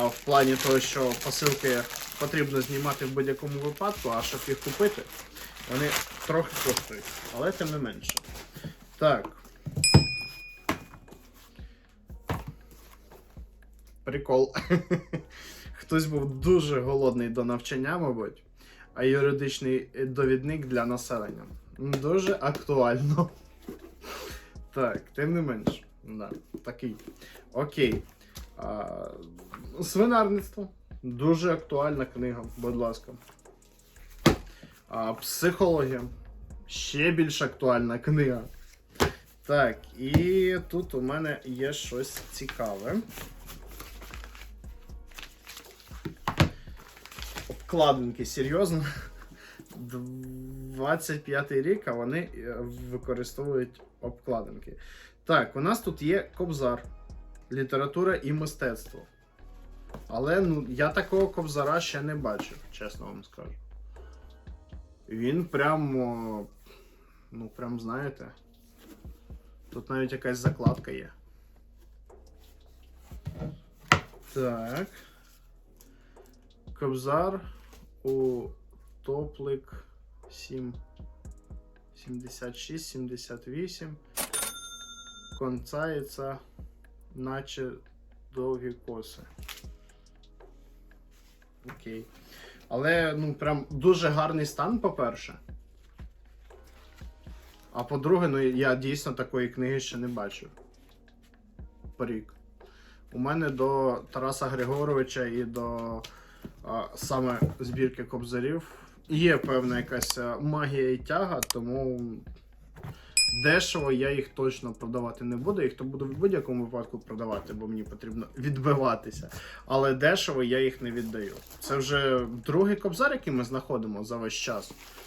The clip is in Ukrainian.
А в плані того, що посилки потрібно знімати в будь-якому випадку, а щоб їх купити, вони трохи коштують, але тим не менше. Так. Прикол. Хтось був дуже голодний до навчання, мабуть, а юридичний довідник для населення. Дуже актуально. Так, тим не менш. Да, такий. Окей. Свинарництво. Дуже актуальна книга, будь ласка. Психологія. Ще більш актуальна книга. Так, і тут у мене є щось цікаве. Обкладинки, серйозно. 25 рік, а вони е, використовують обкладинки. Так, у нас тут є кобзар, література і мистецтво. Але ну, я такого кобзара ще не бачив, чесно вам скажу. Він прям. Ну, прям знаєте. Тут навіть якась закладка є. Так. Кобзар у топлик 7. 76, 78. Концається, наче довгі коси. Окей. Але, ну, прям дуже гарний стан, по-перше. А по-друге, ну я дійсно такої книги ще не бачив. Порік. У мене до Тараса Григоровича і до а, саме збірки кобзарів є певна якась магія і тяга, тому дешево я їх точно продавати не буду. Їх то буду в будь-якому випадку продавати, бо мені потрібно відбиватися. Але дешево я їх не віддаю. Це вже другий кобзар, який ми знаходимо за весь час.